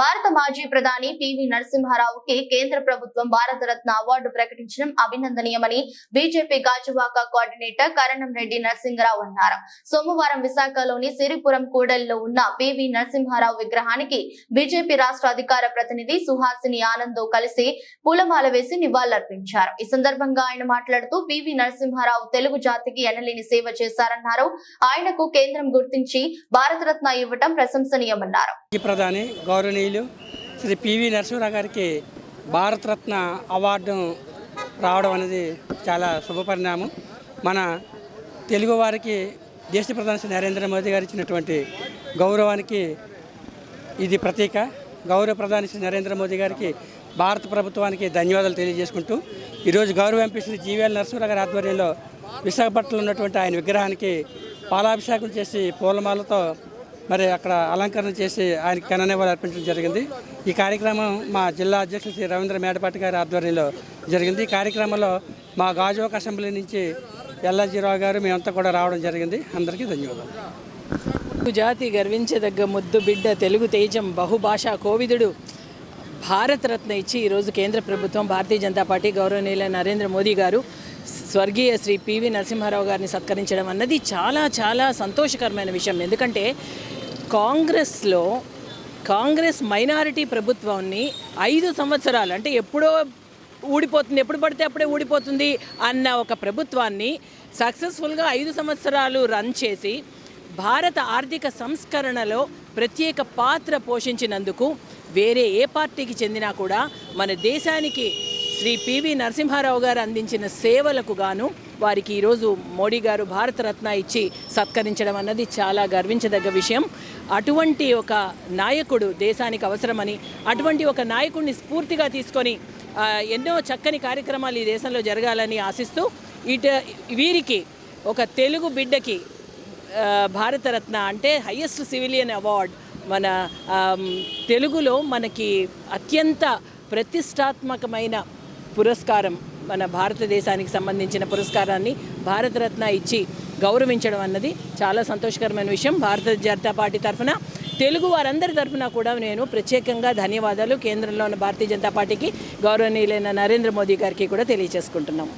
భారత మాజీ ప్రధాని పివి నరసింహారావుకి కేంద్ర ప్రభుత్వం భారతరత్న అవార్డు ప్రకటించడం అభినందనీయమని బీజేపీ గాజువాక కోఆర్డినేటర్ కరణం రెడ్డి నరసింహరావు అన్నారు. సోమవారం విశాఖలోని సిరిపురం కూడలిలో ఉన్న పివి నరసింహారావు విగ్రహానికి బీజేపీ రాష్ట్ర అధికార ప్రతినిధి సుహాసిని ఆనంద్ కలిసి పూలమాల వేసి నివాళులర్పించారు. ఈ సందర్భంగా ఆయన మాట్లాడుతూ పివి నరసింహారావు తెలుగు జాతికి ఎనలేని సేవ చేశారన్నారు. ఆయనకు కేంద్రం గుర్తించి భారతరత్న ఇవ్వటం ప్రశంసనీయమన్నారు. ప్రధాని గౌరవనీయులు శ్రీ పివి నరసింహరావు గారికి భారతరత్న అవార్డు రావడం అనేది చాలా శుభపరిణామం మన తెలుగు వారికి దేశ ప్రధాని శ్రీ నరేంద్ర మోదీ గారు ఇచ్చినటువంటి గౌరవానికి ఇది ప్రతీక. గౌరవ ప్రధాని శ్రీ నరేంద్ర మోదీ గారికి భారత ప్రభుత్వానికి ధన్యవాదాలు తెలియజేసుకుంటూ ఈరోజు గౌరవ ఎంపీ శ్రీ జీవీఎల్ నరసింహరావు గారి ఆధ్వర్యంలో విశాఖపట్నంలో ఉన్నటువంటి ఆయన విగ్రహానికి పాలాభిషేకం చేసి పూలమాలతో మరి అక్కడ అలంకరణ చేసి ఆయనకి కననేవారు అర్పించడం జరిగింది. ఈ కార్యక్రమం మా జిల్లా అధ్యక్షులు శ్రీ రవీంద్ర మేడపాటి గారి ఆధ్వర్యంలో జరిగింది. ఈ కార్యక్రమంలో మా గాజువాక అసెంబ్లీ నుంచి ఎల్ఎల్జీరావు గారు మేమంతా కూడా రావడం జరిగింది. అందరికీ ధన్యవాదాలు. జాతి గర్వించదగ్గ ముద్దు బిడ్డ తెలుగు తేజం బహుభాషా కోవిదుడు. భారతరత్న ఇచ్చి ఈరోజు కేంద్ర ప్రభుత్వం భారతీయ జనతా పార్టీ గౌరవనీయుల నరేంద్ర మోదీ గారు స్వర్గీయ శ్రీ పివి నరసింహారావు గారిని సత్కరించడం అన్నది చాలా చాలా సంతోషకరమైన విషయం. ఎందుకంటే కాంగ్రెస్లో కాంగ్రెస్ మైనారిటీ ప్రభుత్వాన్ని ఐదు సంవత్సరాలు అంటే ఎప్పుడో ఊడిపోతుంది ఎప్పుడు పడితే అప్పుడే ఊడిపోతుంది అన్న ఒక ప్రభుత్వాన్ని సక్సెస్ఫుల్గా ఐదు సంవత్సరాలు రన్ చేసి భారత ఆర్థిక సంస్కరణలో ప్రత్యేక పాత్ర పోషించినందుకు వేరే ఏ పార్టీకి చెందినా కూడా మన దేశానికి శ్రీ పివి నరసింహారావు గారు అందించిన సేవలకు గాను వారికి ఈరోజు మోడీ గారు భారతరత్న ఇచ్చి సత్కరించడం అన్నది చాలా గర్వించదగ్గ విషయం. అటువంటి ఒక నాయకుడు దేశానికి అవసరమని అటువంటి ఒక నాయకుడిని స్ఫూర్తిగా తీసుకొని ఎన్నో చక్కని కార్యక్రమాలు ఈ దేశంలో జరగాలని ఆశిస్తూ ఇట వీరికి ఒక తెలుగు బిడ్డకి భారతరత్న అంటే హయ్యెస్ట్ సివిలియన్ అవార్డ్ మన తెలుగులో మనకి అత్యంత ప్రతిష్టాత్మకమైన పురస్కారం మన భారతదేశానికి సంబంధించిన పురస్కారాన్ని భారతరత్న ఇచ్చి గౌరవించడం అన్నది చాలా సంతోషకరమైన విషయం. భారత జనతా పార్టీ తరఫున తెలుగు వారందరి తరఫున కూడా నేను ప్రత్యేకంగా ధన్యవాదాలు. కేంద్రంలో ఉన్న భారతీయ జనతా పార్టీకి గౌరవనీయులైన నరేంద్ర మోదీ గారికి కూడా తెలియజేసుకుంటున్నాము